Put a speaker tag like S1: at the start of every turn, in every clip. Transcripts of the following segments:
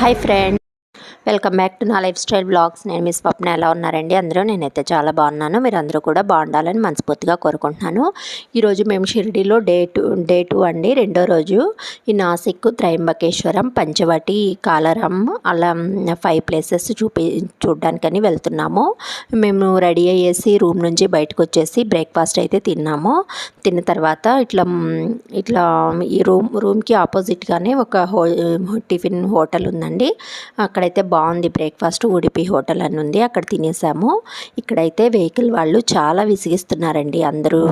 S1: Hi friend. Welcome back to నా lifestyle blogs. నేను మీ స్వప్న. ఎలా ఉన్నారండి? అందరూ నేనైతే చాలా బాగున్నాను. మీరు అందరూ కూడా బాగుండాలని మనస్ఫూర్తిగా కోరుకుంటున్నాను. ఈరోజు మేము షిరిడీలో డే టూ డే టూ అండి. రెండో రోజు ఈ నాసిక్ త్రయంబకేశ్వరం పంచవటి కాలరం అలా ఫైవ్ ప్లేసెస్ చూపి చూడడానికని వెళ్తున్నాము. మేము రెడీ అయ్యేసి రూమ్ నుంచి బయటకు వచ్చేసి బ్రేక్ఫాస్ట్ అయితే తిన్నాము. తిన్న తర్వాత ఇట్లా ఇట్లా ఈ రూమ్ రూమ్కి ఆపోజిట్గానే ఒక హో టిఫిన్ హోటల్ ఉందండి. అక్కడైతే బాగుంది బ్రేక్ఫాస్ట్ ఉడిపి హోటల్ అని ఉంది. అక్కడ తినేసాము. ఇక్కడైతే వెహికల్ వాళ్ళు చాలా విసిగిస్తున్నారండి. అందరూ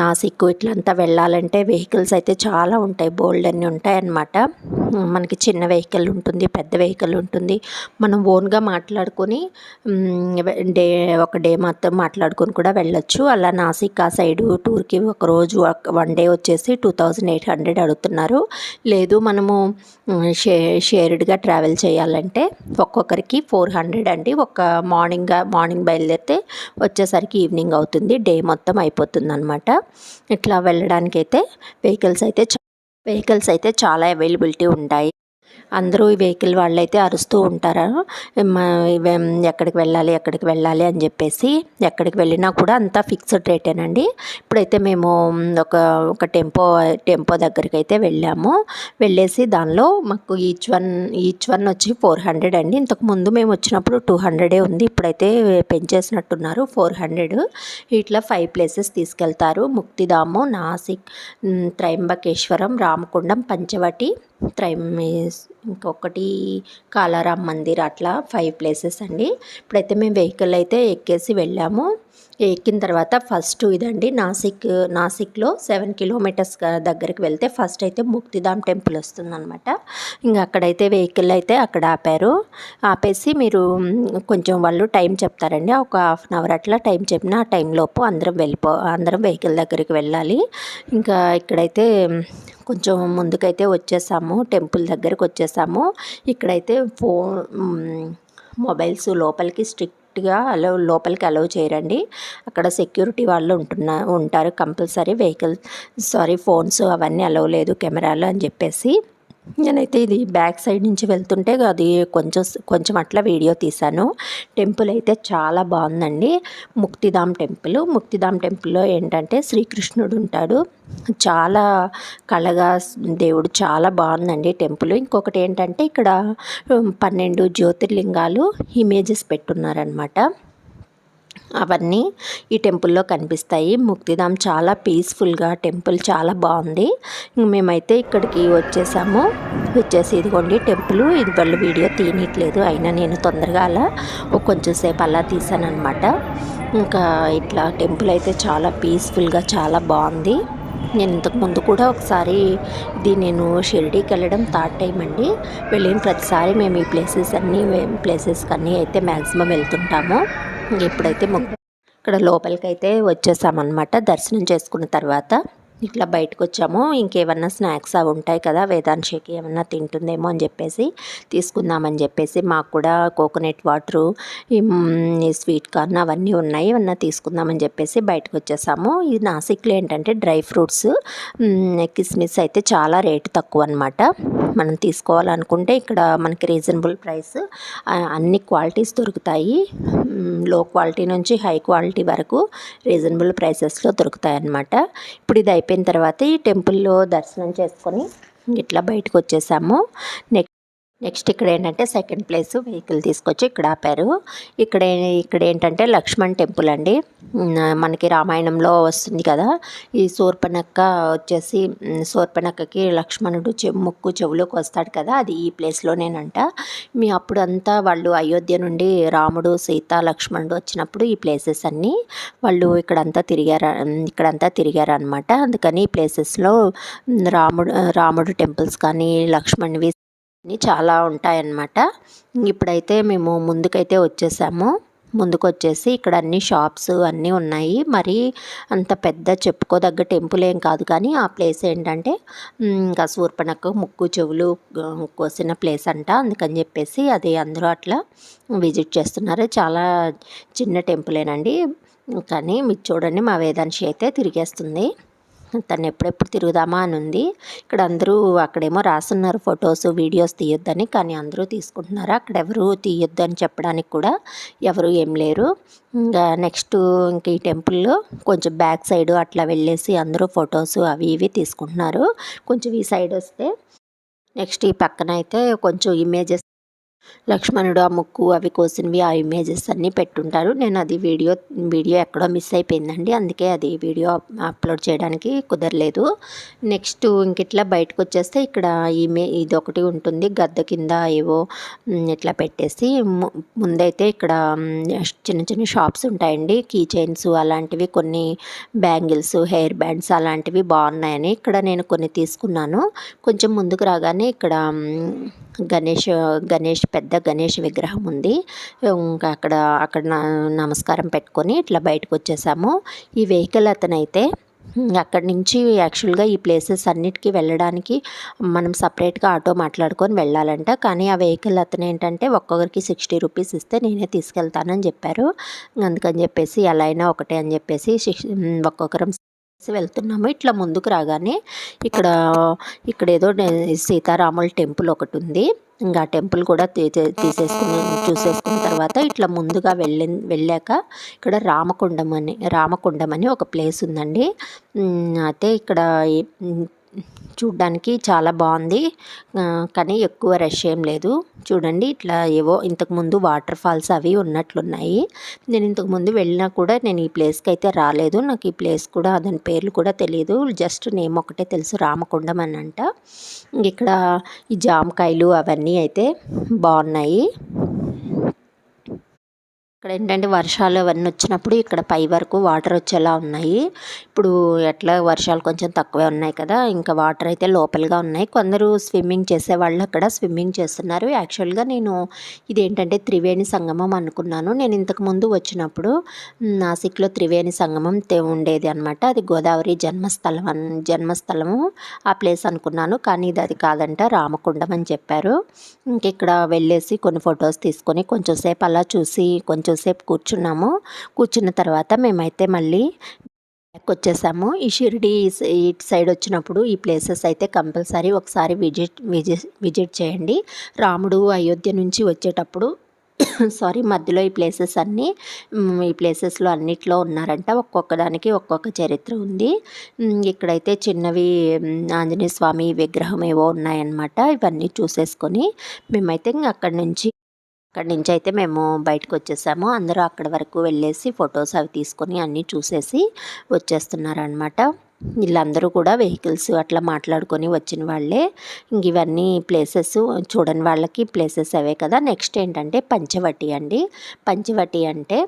S1: నాసిక్ ఇట్లంతా వెళ్ళాలంటే వెహికల్స్ అయితే చాలా ఉంటాయి. బోల్డ్ అన్నీ ఉంటాయి అన్నమాట. మనకి చిన్న వెహికల్ ఉంటుంది పెద్ద వెహికల్ ఉంటుంది. మనం ఓన్గా మాట్లాడుకొని డే ఒక డే మాత్రం మాట్లాడుకొని కూడా వెళ్ళొచ్చు. అలా నాసిక్ ఆ సైడు టూర్కి ఒక రోజు వన్ డే వచ్చేసి టూ థౌజండ్ ఎయిట్ హండ్రెడ్ అడుగుతున్నారు. లేదు మనము షే షేర్డ్గా ట్రావెల్ చేయాలంటే ఒక్కొక్కరికి ఫోర్ హండ్రెడ్ అండి. ఒక మార్నింగ్ మార్నింగ్ బయలుదేరితే వచ్చేసరికి ఈవినింగ్ అవుతుంది. డే మొత్తం అయిపోతుంది అనమాట ఇట్లా వెళ్ళడానికైతే వెహికల్స్ అయితే వెహికల్స్ అయితే చాలా అవైలబిలిటీ ఉంటాయి. అందరూ ఈ వెహికల్ వాళ్ళైతే అరుస్తూ ఉంటారు? "మా- ఎక్కడికి వెళ్ళాలి ఎక్కడికి వెళ్ళాలి అని చెప్పేసి ఎక్కడికి వెళ్ళినా కూడా అంతా ఫిక్స్డ్ రేటేనండి. ఇప్పుడైతే మేము ఒక ఒక టెంపో టెంపో దగ్గరికి అయితే వెళ్ళాము. వెళ్ళేసి దానిలో మాకు ఈచ్ వన్ ఈచ్ వన్ వచ్చి ఫోర్ హండ్రెడ్ అండి. ఇంతకుముందు మేము వచ్చినప్పుడు టూ హండ్రెడే ఉంది. ఇప్పుడైతే పెంచేసినట్టున్నారు ఫోర్ హండ్రెడ్. ఇట్లా ఫైవ్ ప్లేసెస్ తీసుకెళ్తారు. ముక్తిధాము నాసిక్ త్రయంబకేశ్వరం రామకుండం పంచవటి త్రైమేస్ ఇంకొకటి కాలారాం మందిర్ అట్లా ఫైవ్ ప్లేసెస్ అండి. ఇప్పుడైతే మేము వెహికల్ అయితే ఎక్కేసి వెళ్ళాము. ఎక్కిన తర్వాత ఫస్ట్ ఇదండి నాసిక్ నాసిక్లో సెవెన్ కిలోమీటర్స్ దగ్గరికి వెళ్తే ఫస్ట్ అయితే ముక్తిధామ్ టెంపుల్ వస్తుందన్నమాట. ఇంకా అక్కడైతే వెహికల్ అయితే అక్కడ ఆపారు. ఆపేసి మీరు కొంచెం వాళ్ళు టైం చెప్తారండి. ఒక హాఫ్ అన్ అవర్ అట్లా టైం చెప్పిన ఆ టైంలోపు అందరం వెళ్ళిపో అందరం వెహికల్ దగ్గరికి వెళ్ళాలి. ఇంకా ఇక్కడైతే కొంచెం ముందుకైతే వచ్చేసాము టెంపుల్ దగ్గరకు వచ్చేసాము. ఇక్కడైతే ఫోన్ మొబైల్స్ లోపలికి డైరెక్ట్గా అలో లోపలికి అలౌ చేయరండి. అక్కడ సెక్యూరిటీ వాళ్ళు ఉంటున్న ఉంటారు కంపల్సరీ వెహికల్ సారీ ఫోన్స్ అవన్నీ అలౌ లేదు కెమెరాలు అని చెప్పేసి. నేనైతే ఇది బ్యాక్ సైడ్ నుంచి వెళ్తుంటే అది కొంచెం కొంచెం అట్లా వీడియో తీశాను. టెంపుల్ అయితే చాలా బాగుందండి. ముక్తిధామ్ టెంపుల్. ముక్తిధామ్ టెంపుల్లో ఏంటంటే శ్రీకృష్ణుడు ఉంటాడు. చాలా కళగా దేవుడు చాలా బాగుందండి టెంపుల్. ఇంకొకటి ఏంటంటే ఇక్కడ పన్నెండు జ్యోతిర్లింగాలు ఇమేజెస్ పెట్టున్నారనమాట అవన్నీ ఈ టెంపుల్లో కనిపిస్తాయి. ముక్తిధామ్ చాలా పీస్ఫుల్గా టెంపుల్ చాలా బాగుంది. మేమైతే ఇక్కడికి వచ్చేసాము. వచ్చేసి ఇదిగోండి టెంపుల్. ఇది వాళ్ళు వీడియో తీయట్లేదు అయినా నేను తొందరగా అలా కొంచెం సేపు అలా తీసాను అనమాట ఇంకా ఇట్లా టెంపుల్ అయితే చాలా పీస్ఫుల్గా చాలా బాగుంది. నేను ఇంతకు ముందు కూడా ఒకసారి ఇది నేను షిరిడీకి వెళ్ళడం థర్డ్ టైం అండి. వెళ్ళిన ప్రతిసారి మేము ఈ ప్లేసెస్ అన్నీ ప్లేసెస్కి అన్నీ అయితే మ్యాక్సిమం వెళ్తుంటాము. ఎప్పుడైతే ఇప్పుడైతే ఇక్కడ లోపలికైతే వచ్చేసామన్నమాట. దర్శనం చేసుకున్న తర్వాత ఇట్లా బయటకు వచ్చాము ఇంకేమన్నా స్నాక్స్ అవి ఉంటాయి కదా వేదాంశకి ఏమన్నా తింటుందేమో అని చెప్పేసి తీసుకుందామని చెప్పేసి మాకు కూడా కోకోనట్ వాటరు స్వీట్ కార్న్ అవన్నీ ఉన్నాయి. ఏమన్నా తీసుకుందామని చెప్పేసి బయటకు వచ్చేసాము ఈ నాసిక్లో ఏంటంటే డ్రై ఫ్రూట్స్ కిస్మిస్ అయితే చాలా రేటు తక్కువ అనమాట మనం తీసుకోవాలనుకుంటే ఇక్కడ మనకి రీజనబుల్ ప్రైస్ అన్ని క్వాలిటీస్ దొరుకుతాయి. లో క్వాలిటీ నుంచి హై క్వాలిటీ వరకు రీజనబుల్ ప్రైసెస్లో దొరుకుతాయి అన్నమాట ఇప్పుడు ఇది అయిపోయిన తర్వాత ఈ టెంపుల్లో దర్శనం చేసుకొని ఇట్లా బయటకు వచ్చేసాము. నెక్స్ట్ నెక్స్ట్ ఇక్కడ ఏంటంటే సెకండ్ ప్లేస్ వెహికల్ తీసుకొచ్చి ఇక్కడ ఆపారు. ఇక్కడ ఇక్కడ ఏంటంటే లక్ష్మణ్ టెంపుల్ అండి. మనకి రామాయణంలో వస్తుంది కదా. ఈ శూర్పణక్క వచ్చేసి ఉమ్, లక్ష్మణుడు చె ముక్కు చెవులోకి వస్తాడు కదా అది ఈ ప్లేస్లోనేనంట. మీ అప్పుడు అంతా వాళ్ళు అయోధ్య నుండి రాముడు సీత లక్ష్మణుడు వచ్చినప్పుడు ఈ ప్లేసెస్ అన్నీ వాళ్ళు ఇక్కడంతా తిరిగారు ఇక్కడంతా తిరిగారు అనమాట అందుకని ఈ ప్లేసెస్లో రాముడు రాముడు టెంపుల్స్ కానీ లక్ష్మణ్వి చాలా ఉంటాయన్నమాట. ఇప్పుడైతే మేము ముందుకైతే వచ్చేసాము. ముందుకు వచ్చేసి ఇక్కడ అన్ని షాప్స్ అన్నీ ఉన్నాయి. మరి అంత పెద్ద చెప్పుకోదగ్గ టెంపుల్ ఏం కాదు కానీ ఆ ప్లేస్ ఏంటంటే ఇంకా శూర్పణకు ముక్కు చెవులు కోసిన ప్లేస్ అంట. అందుకని చెప్పేసి అది అందరూ అట్లా విజిట్ చేస్తున్నారు. చాలా చిన్న టెంపులేనండి. కానీ మీరు చూడండి మా వేదాంశి అయితే తిరిగేస్తుంది. తను ఎప్పుడెప్పుడు తిరుగుదామా అని ఉంది. ఇక్కడ అందరూ అక్కడేమో రాస్తున్నారు ఫొటోస్ వీడియోస్ తీయొద్దని కానీ అందరూ తీసుకుంటున్నారు? అక్కడ ఎవరు తీయొద్దు అని చెప్పడానికి కూడా ఎవరు ఏం లేరు. ఇంకా నెక్స్ట్ ఇంక ఈ టెంపుల్లో కొంచెం బ్యాక్ సైడ్ అట్లా వెళ్ళేసి అందరూ ఫొటోస్ అవి ఇవి తీసుకుంటున్నారు. కొంచెం ఈ సైడ్ వస్తే నెక్స్ట్ ఈ పక్కన అయితే కొంచెం ఇమేజెస్ లక్ష్మణుడు ఆ ముక్కు అవి కోసినవి ఆ ఇమేజెస్ అన్నీ పెట్టుంటారు. నేను అది వీడియో వీడియో ఎక్కడో మిస్ అయిపోయిందండి. అందుకే అది వీడియో అప్లోడ్ చేయడానికి కుదరలేదు. నెక్స్ట్ ఇంక ఇట్లా బయటకు వచ్చేస్తే ఇక్కడ ఇమే ఇది ఒకటి ఉంటుంది. గద్ద కింద ఏవో ఇట్లా పెట్టేసి ము- ముందైతే ఇక్కడ చిన్న చిన్న షాప్స్ ఉంటాయండి. కీ చైన్స్ అలాంటివి కొన్ని బ్యాంగిల్స్ హెయిర్ బ్యాండ్స్ అలాంటివి బాగున్నాయని ఇక్కడ నేను కొన్ని తీసుకున్నాను. కొంచెం ముందుకు రాగానే ఇక్కడ గణేష్ గణేష్ పెద్ద గణేష్ విగ్రహం ఉంది. ఇంకా అక్కడ అక్కడ నమస్కారం పెట్టుకొని ఇట్లా బయటకు వచ్చేసాము ఈ వెహికల్ అతనైతే అక్కడి నుంచి యాక్చువల్గా ఈ ప్లేసెస్ అన్నిటికీ వెళ్ళడానికి మనం సపరేట్గా ఆటో మాట్లాడుకొని వెళ్ళాలంట. కానీ ఆ వెహికల్ అతను ఏంటంటే ఒక్కొక్కరికి సిక్స్టీ రూపీస్ ఇస్తే నేనే తీసుకెళ్తానని చెప్పారు. అందుకని చెప్పేసి ఎలా అయినా ఒకటే అని చెప్పేసి ఒక్కొక్కరం వెళ్తున్నాము. ఇట్లా ముందుకు రాగానే ఇక్కడ ఇక్కడ ఏదో సీతారాముల టెంపుల్ ఒకటి ఉంది ఇంకా ఆ టెంపుల్ కూడా తీ- తీసేసుకుని చూసేసుకున్న తర్వాత ఇట్లా ముందుగా వెళ్ళి వెళ్ళాక ఇక్కడ రామకుండం అని రామకుండం అని ఒక ప్లేస్ ఉందండి. అయితే ఇక్కడ చూడ్డానికి చాలా బాగుంది. కానీ ఎక్కువ రష్ ఏం లేదు. చూడండి ఇట్లా ఏవో ఇంతకుముందు వాటర్ ఫాల్స్ అవి ఉన్నట్లున్నాయి. నేను ఇంతకుముందు వెళ్ళినా కూడా నేను ఈ ప్లేస్కి అయితే రాలేదు. నాకు ఈ ప్లేస్ కూడా దాని పేర్లు కూడా తెలియదు జస్ట్ నేమ్ ఒకటే తెలుసు రామకొండం అని అంట ఇక్కడ ఈ జామకాయలు అవన్నీ అయితే బాగున్నాయి. ఇక్కడ ఏంటంటే వర్షాలు అవన్నీ వచ్చినప్పుడు ఇక్కడ పై వరకు వాటర్ వచ్చేలా ఉన్నాయి. ఇప్పుడు ఎట్లా వర్షాలు కొంచెం తక్కువే ఉన్నాయి కదా ఇంకా వాటర్ అయితే లోపలగా ఉన్నాయి. కొందరు స్విమ్మింగ్ చేసే వాళ్ళు అక్కడ స్విమ్మింగ్ చేస్తున్నారు. యాక్చువల్గా నేను ఇదేంటంటే త్రివేణి సంగమం అనుకున్నాను. నేను ఇంతకు ముందు వచ్చినప్పుడు నాసిక్లో త్రివేణి సంగమం ఉండేది అనమాట అది గోదావరి జన్మస్థలం జన్మస్థలము ఆ ప్లేస్ అనుకున్నాను. కానీ ఇది అది కాదంట రామకుండం అని చెప్పారు. ఇంక ఇక్కడ వెళ్ళేసి కొన్ని ఫొటోస్ తీసుకొని కొంచెం సేపు అలా చూసి కొంచెం సేపు కూర్చున్నాము. కూర్చున్న తర్వాత మేమైతే మళ్ళీ బ్యాక్ వచ్చేసాము. ఈ షిరిడి ఇటు సైడ్ వచ్చినప్పుడు ఈ ప్లేసెస్ అయితే కంపల్సరీ ఒకసారి విజిట్ విజిట్ విజిట్ చేయండి. రాముడు అయోధ్య నుంచి వచ్చేటప్పుడు సారీ మధ్యలో ఈ ప్లేసెస్ అన్నీ ఈ ప్లేసెస్లో అన్నిట్లో ఉన్నారంట. ఒక్కొక్క దానికి ఒక్కొక్క చరిత్ర ఉంది. ఇక్కడైతే చిన్నవి ఆంజనేయ స్వామి విగ్రహం ఏవో ఉన్నాయన్నమాట. ఇవన్నీ చూసేసుకొని మేమైతే అక్కడి నుంచి అక్కడి నుంచి అయితే మేము బయటకు వచ్చేసాము. అందరూ అక్కడి వరకు వెళ్ళేసి ఫొటోస్ అవి తీసుకొని అన్నీ చూసేసి వచ్చేస్తున్నారనమాట వీళ్ళందరూ కూడా వెహికల్స్ అట్లా మాట్లాడుకొని వచ్చిన వాళ్ళే. ఇంక ఇవన్నీ ప్లేసెస్ చూడని వాళ్ళకి ప్లేసెస్ అవే కదా. నెక్స్ట్ ఏంటంటే పంచవటి అండి. పంచవటి అంటే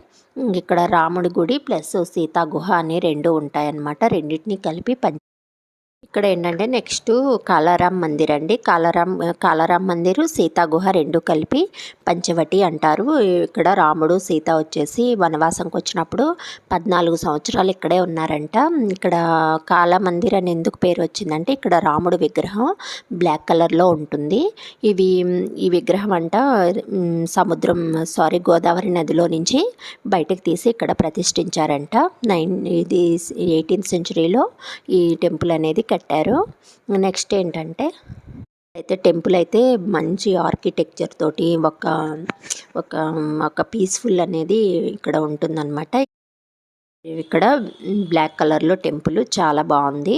S1: ఇక్కడ రాముడి గుడి ప్లస్ సీతా గుహ అని రెండు ఉంటాయన్నమాట. రెండింటిని కలిపి పంచ ఇక్కడ ఏంటంటే నెక్స్ట్ కాలారాం మందిర్ అండి. కాలారాం కాలారాం మందిరు సీతా గుహ రెండు కలిపి పంచవటి అంటారు. ఇక్కడ రాముడు సీత వచ్చేసి వనవాసంకి వచ్చినప్పుడు పద్నాలుగు సంవత్సరాలు ఇక్కడే ఉన్నారంట. ఇక్కడ కాల మందిర్ అని ఎందుకు పేరు వచ్చిందంటే ఇక్కడ రాముడు విగ్రహం బ్లాక్ కలర్లో ఉంటుంది. ఇవి ఈ విగ్రహం అంట సముద్రం సారీ గోదావరి నదిలో నుంచి బయటకు తీసి ఇక్కడ ప్రతిష్ఠించారంట. నైన్ ఇది ఎయిటీన్త్ సెంచురీలో ఈ టెంపుల్ అనేది కట్టారు. నెక్స్ట్ ఏంటంటే అయితే టెంపుల్ అయితే మంచి ఆర్కిటెక్చర్ తోటి ఒక ఒక ఒక పీస్ఫుల్ అనేది ఇక్కడ ఉంటుందన్నమాట. ఇక్కడ బ్లాక్ కలర్లో టెంపుల్ చాలా బాగుంది.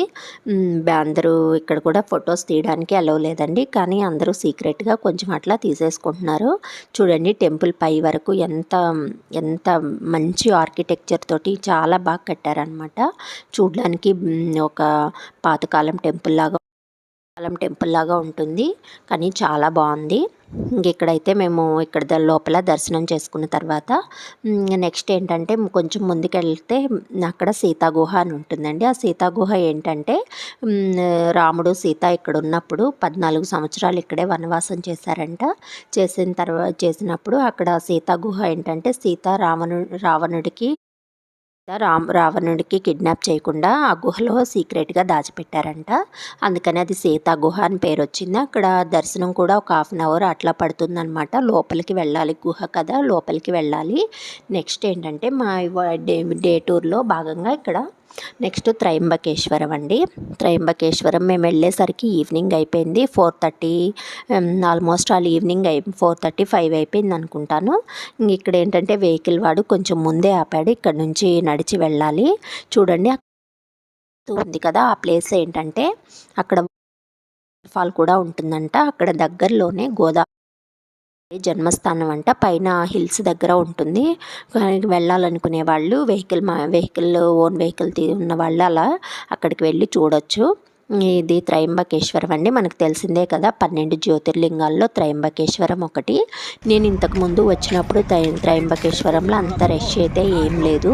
S1: అందరూ ఇక్కడ కూడా ఫొటోస్ తీయడానికి అలవ్ లేదండి. కానీ అందరూ సీక్రెట్గా కొంచెం అట్లా తీసేసుకుంటున్నారు. చూడండి టెంపుల్ పై వరకు ఎంత ఎంత మంచి ఆర్కిటెక్చర్ తోటి చాలా బాగా కట్టారనమాట చూడడానికి ఒక పాతకాలం టెంపుల్ లాగా కాలం టెంపుల్ లాగా ఉంటుంది. కానీ చాలా బాగుంది. ఇంక ఇక్కడైతే మేము ఇక్కడ లోపల దర్శనం చేసుకున్న తర్వాత నెక్స్ట్ ఏంటంటే కొంచెం ముందుకెళ్తే అక్కడ సీతా గుహ అని ఉంటుందండి. ఆ సీతా గుహ ఏంటంటే రాముడు సీత ఇక్కడ ఉన్నప్పుడు పద్నాలుగు సంవత్సరాలు ఇక్కడే వనవాసం చేశారంట. చేసిన తర్వాత చేసినప్పుడు అక్కడ సీతా గుహ ఏంటంటే సీత రావణు రావణుడికి రామ్ రావణుడికి కిడ్నాప్ చేయకుండా ఆ గుహలో సీక్రెట్గా దాచిపెట్టారంట. అందుకని అది సీతా గుహ అని పేరు వచ్చింది. అక్కడ దర్శనం కూడా ఒక హాఫ్ అన్ అవర్ అట్లా పడుతుందన్నమాట. లోపలికి వెళ్ళాలి గుహ కదా లోపలికి వెళ్ళాలి. నెక్స్ట్ ఏంటంటే మా డే డే టూర్లో భాగంగా ఇక్కడ నెక్స్ట్ త్రయంబకేశ్వరం అండి. త్రయంబకేశ్వరం మేము వెళ్ళేసరికి ఈవినింగ్ అయిపోయింది. Four thirty almost all evening అయి ఫోర్ థర్టీ ఫైవ్ అయిపోయింది అనుకుంటాను. ఇక్కడ ఏంటంటే వెహికల్ వాడు కొంచెం ముందే ఆపాడు. ఇక్కడ నుంచి నడిచి వెళ్ళాలి. చూడండి ఉంది కదా ఆ ప్లేస్ ఏంటంటే అక్కడ ఫాల్ కూడా ఉంటుందంట. అక్కడ దగ్గరలోనే గోదావరి జన్మస్థానం అంట. పైన హిల్స్ దగ్గర ఉంటుంది. వెళ్ళాలనుకునే వాళ్ళు వెహికల్ మా వెహికల్ ఓన్ వెహికల్ ఉన్న వాళ్ళు అలా అక్కడికి వెళ్ళి చూడొచ్చు. ఇది త్రయంబకేశ్వరం అండి మనకు తెలిసిందే కదా పన్నెండు జ్యోతిర్లింగాల్లో త్రయంబకేశ్వరం ఒకటి. నేను ఇంతకు ముందు వచ్చినప్పుడు త్రయంబకేశ్వరంలో అంత రష్ అయితే ఏం లేదు.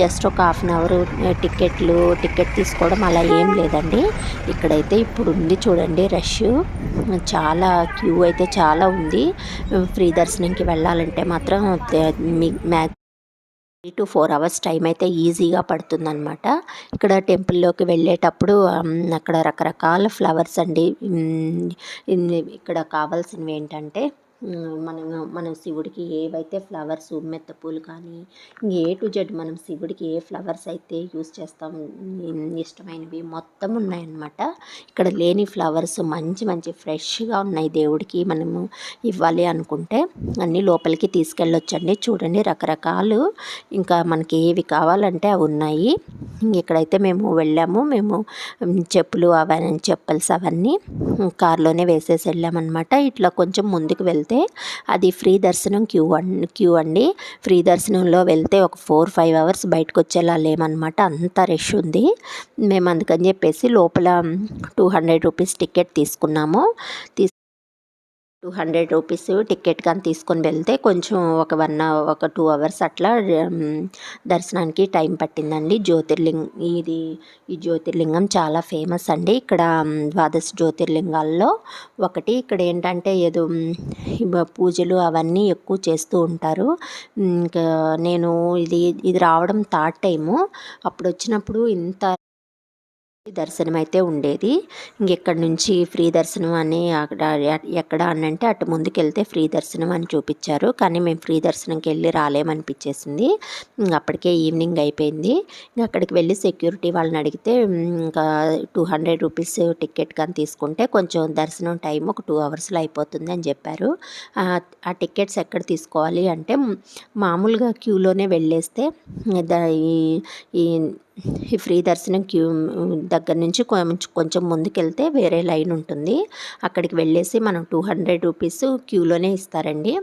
S1: జస్ట్ ఒక హాఫ్ అన్ అవర్ టికెట్లు టికెట్ తీసుకోవడం అలా ఏం లేదండి. ఇక్కడైతే ఇప్పుడు ఉంది చూడండి రష్. చాలా క్యూ అయితే చాలా ఉంది. ఫ్రీ దర్శనంకి వెళ్ళాలంటే మాత్రం max three to four hours time అయితే ఈజీగా పడుతుందన్నమాట. ఇక్కడ టెంపుల్లోకి వెళ్ళేటప్పుడు అక్కడ రకరకాల ఫ్లవర్స్ అండి. ఇక్కడ కావాల్సినవి ఏంటంటే మనం మనం శివుడికి ఏవైతే ఫ్లవర్స్ మెత్త పూలు కానీ ఏ టు జెడ్ మనం శివుడికి ఏ ఫ్లవర్స్ అయితే యూస్ చేస్తాం ఇష్టమైనవి మొత్తం ఉన్నాయన్నమాట. ఇక్కడ లేని ఫ్లవర్స్ మంచి మంచి ఫ్రెష్గా ఉన్నాయి దేవుడికి మనము ఇవ్వాలి అనుకుంటే. అన్నీ లోపలికి తీసుకెళ్ళొచ్చండి. చూడండి రకరకాలు. ఇంకా మనకి ఏవి కావాలంటే అవి ఉన్నాయి. ఇక్కడైతే మేము వెళ్ళాము. మేము చెప్పులు అవన్నీ చెప్పల్స్ అవన్నీ కార్లోనే వేసేసి వెళ్ళామన్నమాట. ఇట్లా కొంచెం ముందుకు వెళ్తే అది ఫ్రీ దర్శనం క్యూ క్యూ అండి. ఫ్రీ దర్శనంలో వెళ్తే ఒక ఫోర్ ఫైవ్ అవర్స్ బయటకు వచ్చేలా లేమన్నమాట. అంత రష్ ఉంది. మేము అందుకని చెప్పేసి లోపల టూ హండ్రెడ్ రూపీస్ టికెట్ తీసుకున్నాము. తీసు టూ హండ్రెడ్ రూపీస్ టికెట్ కానీ తీసుకొని వెళ్తే కొంచెం ఒక వన్ ఒక టూ అవర్స్ అట్లా దర్శనానికి టైం పట్టిందండి. జ్యోతిర్లింగ్ ఇది ఈ జ్యోతిర్లింగం చాలా ఫేమస్ అండి. ఇక్కడ ద్వాదశ జ్యోతిర్లింగాల్లో ఒకటి. ఇక్కడ ఏంటంటే ఏదో పూజలు అవన్నీ ఎక్కువ చేస్తూ ఉంటారు. ఇంకా నేను ఇది ఇది రావడం థర్డ్ టైము. అప్పుడు వచ్చినప్పుడు ఇంత దర్శనం అయితే ఉండేది. ఇంకెక్కడి నుంచి ఫ్రీ దర్శనం అని అక్కడ ఎక్కడ అనంటే అటు ముందుకు వెళ్తే ఫ్రీ దర్శనం అని చూపించారు. కానీ మేము ఫ్రీ దర్శనంకి వెళ్ళి రాలేమనిపించేసింది అప్పటికే ఈవినింగ్ అయిపోయింది. అక్కడికి వెళ్ళి సెక్యూరిటీ వాళ్ళని అడిగితే ఇంకా టూ హండ్రెడ్ రూపీస్ టికెట్ కానీ తీసుకుంటే కొంచెం దర్శనం టైం ఒక టూ అవర్స్లో అయిపోతుంది అని చెప్పారు. ఆ టికెట్స్ ఎక్కడ తీసుకోవాలి అంటే మామూలుగా క్యూలోనే వెళ్ళేస్తే ఈ ఈ ఫ్రీ దర్శనం క్యూ దగ్గర నుంచి కొంచెం కొంచెం ముందుకెళ్తే వేరే లైన్ ఉంటుంది. అక్కడికి వెళ్ళేసి మనం టూ హండ్రెడ్ రూపీస్ క్యూలోనే ఇస్తారండి.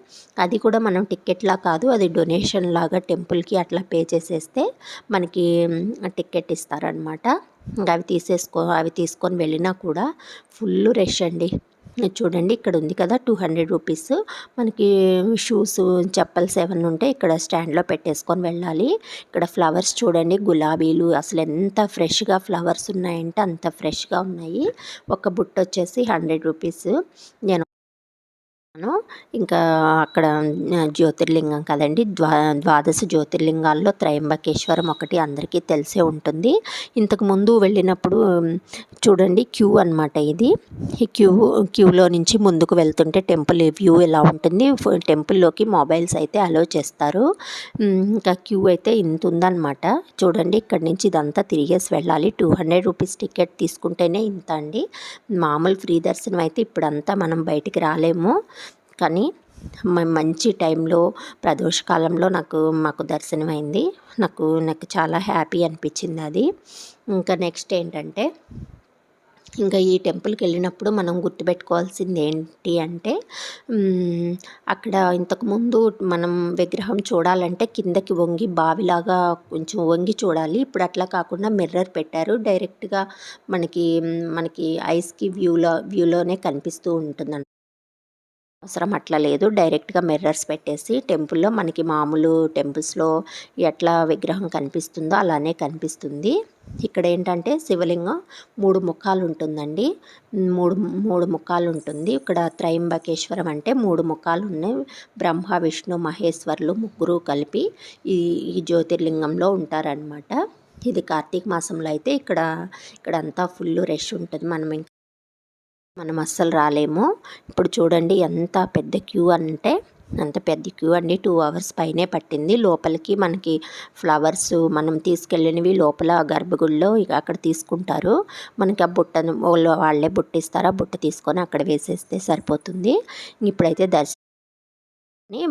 S1: అది కూడా మనం టిక్కెట్లా కాదు అది డొనేషన్ లాగా టెంపుల్కి అట్లా పే చేసేస్తే మనకి టికెట్ ఇస్తారనమాట అవి తీసేసుకో అవి తీసుకొని వెళ్ళినా కూడా ఫుల్ రష్ అండి. చూడండి ఇక్కడ ఉంది కదా టూ హండ్రెడ్ రూపీస్. మనకి షూస్ చెప్పల్స్ ఏమన్నా ఉంటే ఇక్కడ స్టాండ్లో పెట్టేసుకొని వెళ్ళాలి. ఇక్కడ ఫ్లవర్స్ చూడండి గులాబీలు అసలు ఎంత ఫ్రెష్గా ఫ్లవర్స్ ఉన్నాయంటే అంత ఫ్రెష్గా ఉన్నాయి. ఒక బుట్ట వచ్చేసి హండ్రెడ్ రూపీస్. నేను ఇంకా అక్కడ జ్యోతిర్లింగం కదండి. ద్వా ద్వాదశ జ్యోతిర్లింగాల్లో త్రయంబకేశ్వరం ఒకటి అందరికీ తెలిసే ఉంటుంది. ఇంతకు ముందు వెళ్ళినప్పుడు చూడండి క్యూ అనమాట ఇది. ఈ క్యూ క్యూలో నుంచి ముందుకు వెళ్తుంటే టెంపుల్ వ్యూ ఎలా ఉంటుంది. టెంపుల్లోకి మొబైల్స్ అయితే అలో చేస్తారు. ఇంకా క్యూ అయితే ఇంత ఉందన్నమాట చూడండి ఇక్కడ నుంచి ఇదంతా తిరిగేసి వెళ్ళాలి. టూ హండ్రెడ్ రూపీస్ టికెట్ తీసుకుంటేనే ఇంత అండి. మామూలు ఫ్రీ దర్శనం అయితే ఇప్పుడంతా మనం బయటికి రాలేము. కానీ మంచి టైంలో ప్రదోషకాలంలో నాకు మాకు దర్శనమైంది. నాకు నాకు చాలా హ్యాపీ అనిపించింది అది. ఇంకా నెక్స్ట్ ఏంటంటే ఇంకా ఈ టెంపుల్కి వెళ్ళినప్పుడు మనం గుర్తుపెట్టుకోవాల్సింది ఏంటి అంటే అక్కడ ఇంతకుముందు మనం విగ్రహం చూడాలంటే కిందకి వంగి బావిలాగా కొంచెం వంగి చూడాలి. ఇప్పుడు అట్లా కాకుండా మిర్రర్ పెట్టారు. డైరెక్ట్గా మనకి మనకి ఐస్కి వ్యూలో వ్యూలోనే కనిపిస్తూ ఉంటుంది అవసరం అట్లా లేదు. డైరెక్ట్గా మిర్రర్స్ పెట్టేసి టెంపుల్లో మనకి మామూలు టెంపుల్స్లో ఎట్లా విగ్రహం కనిపిస్తుందో అలానే కనిపిస్తుంది. ఇక్కడ ఏంటంటే శివలింగం మూడు ముఖాలు ఉంటుందండి మూడు మూడు ముఖాలు ఉంటుంది ఇక్కడ త్రయంబకేశ్వరం అంటే మూడు ముఖాలు ఉన్నాయి బ్రహ్మ విష్ణు మహేశ్వరులు ముగ్గురు కలిపి ఈ ఈ జ్యోతిర్లింగంలో ఉంటారనమాట ఇది కార్తీక మాసంలో అయితే ఇక్కడ ఇక్కడ అంతా ఫుల్ రష్ ఉంటుంది. మనం మనం అస్సలు రాలేము. ఇప్పుడు చూడండి ఎంత పెద్ద క్యూ అంటే అంత పెద్ద క్యూ అండి. టూ అవర్స్ పైనే పట్టింది. లోపలికి మనకి ఫ్లవర్స్ మనం తీసుకెళ్ళినవి లోపల గర్భగుడిలో ఇక అక్కడ తీసుకుంటారు. మనకి ఆ బుట్టను వాళ్ళు వాళ్ళే బుట్ట ఇస్తారు ఆ బుట్ట తీసుకొని అక్కడ వేసేస్తే సరిపోతుంది. ఇప్పుడైతే దర్శనం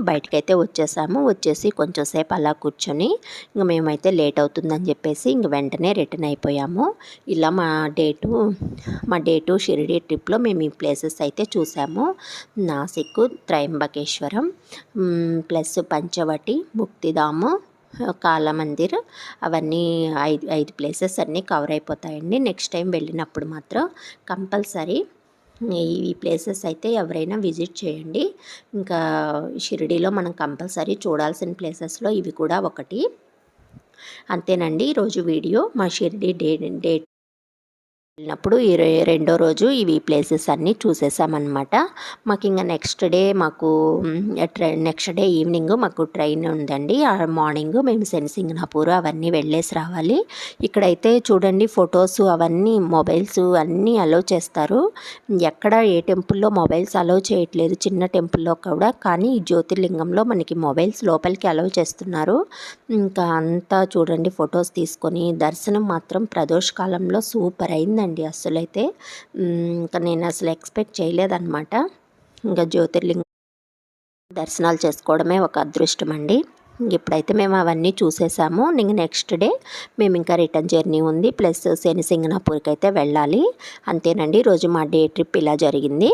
S1: బయటకైతే వచ్చేసాము. వచ్చేసి కొంచెం సేపు అలా కూర్చొని ఇంక మేమైతే లేట్ అవుతుందని చెప్పేసి ఇంక వెంటనే రిటర్న్ అయిపోయాము. ఇలా మా డేటు మా డేటు షిరిడి ట్రిప్లో మేము ఈ ప్లేసెస్ అయితే చూసాము. నాసిక్ త్రయంబకేశ్వరం ప్లస్ పంచవటి ముక్తిధాము కాలమందిర్ అవన్నీ ఐదు ఐదు ప్లేసెస్ అన్నీ కవర్ అయిపోతాయండి. నెక్స్ట్ టైం వెళ్ళినప్పుడు మాత్రం కంపల్సరీ ఈ ప్లేసెస్ అయితే ఎవరైనా విజిట్ చేయండి. ఇంకా షిరిడీలో మనం కంపల్సరీ చూడాల్సిన ప్లేసెస్లో ఇవి కూడా ఒకటి. అంతేనండి. ఈరోజు వీడియో. మా షిరిడి డే డేట్ వెళ్ళినప్పుడు ఈ రెండో రోజు ఇవి ప్లేసెస్ అన్నీ చూసేసామన్నమాట. మాకు ఇంకా నెక్స్ట్ డే మాకు నెక్స్ట్ డే ఈవినింగ్ మాకు ట్రైన్ ఉందండి. ఆ మార్నింగ్ మేము సెన్సింగ్నాపూర్ అవన్నీ వెళ్ళేసి రావాలి. ఇక్కడైతే చూడండి ఫొటోస్ అవన్నీ మొబైల్స్ అన్నీ అలో చేస్తారు. ఎక్కడ ఏ టెంపుల్లో మొబైల్స్ అలో చేయట్లేదు చిన్న టెంపుల్లో కూడా కానీ ఈ జ్యోతిర్లింగంలో మనకి మొబైల్స్ లోపలికి అలో చేస్తున్నారు. ఇంకా అంతా చూడండి ఫొటోస్ తీసుకొని దర్శనం మాత్రం ప్రదోష కాలంలో సూపర్ అయింది అసలు అయితే ఇంకా నేను అసలు ఎక్స్పెక్ట్ చేయలేదన్నమాట. ఇంకా జ్యోతిర్లింగ దర్శనాలు చేసుకోవడమే ఒక అదృష్టం అండి ఇప్పుడైతే మేము అవన్నీ చూసేసాము. ఇంక నెక్స్ట్ డే మేము ఇంకా రిటర్న్ జర్నీ ఉంది. ప్లస్ శని సింగనాపూర్కి అయితే వెళ్ళాలి. అంతేనండి ఈరోజు మా డే ట్రిప్ ఇలా జరిగింది.